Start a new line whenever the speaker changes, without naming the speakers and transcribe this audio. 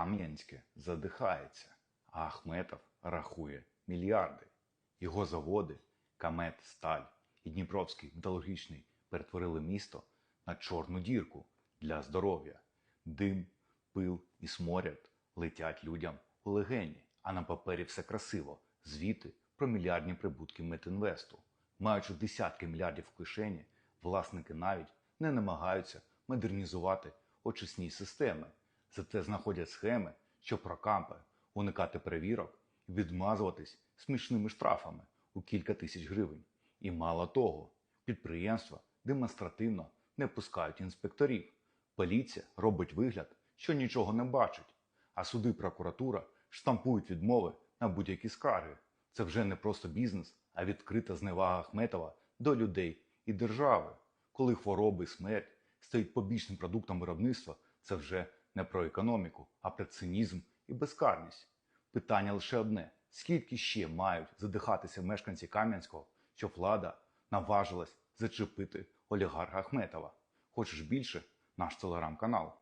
Кам'янське задихається, а Ахметов рахує мільярди. Його заводи, Камет, Сталь і Дніпровський металургічний перетворили місто на чорну дірку для здоров'я. Дим, пил і сморяд летять людям у легені, а на папері все красиво. Звіти про мільярдні прибутки Метінвесту. Маючи десятки мільярдів в кишені, власники навіть не намагаються модернізувати очисні системи. Зате знаходять схеми, щоб прокампи уникати перевірок і відмазуватись смішними штрафами у кілька тисяч гривень. І мало того, підприємства демонстративно не пускають інспекторів. Поліція робить вигляд, що нічого не бачить, а суди прокуратура штампують відмови на будь-які скарги. Це вже не просто бізнес, а відкрита зневага Ахметова до людей і держави. Коли хвороби і смерть стають побічним продуктом виробництва, це вже не про економіку, а про цинізм і безкарність. Питання лише одне: скільки ще мають задихатися мешканці Кам'янського, щоб влада наважилась зачепити олігарха Ахметова? Хочеш більше? Наш телеграм-канал.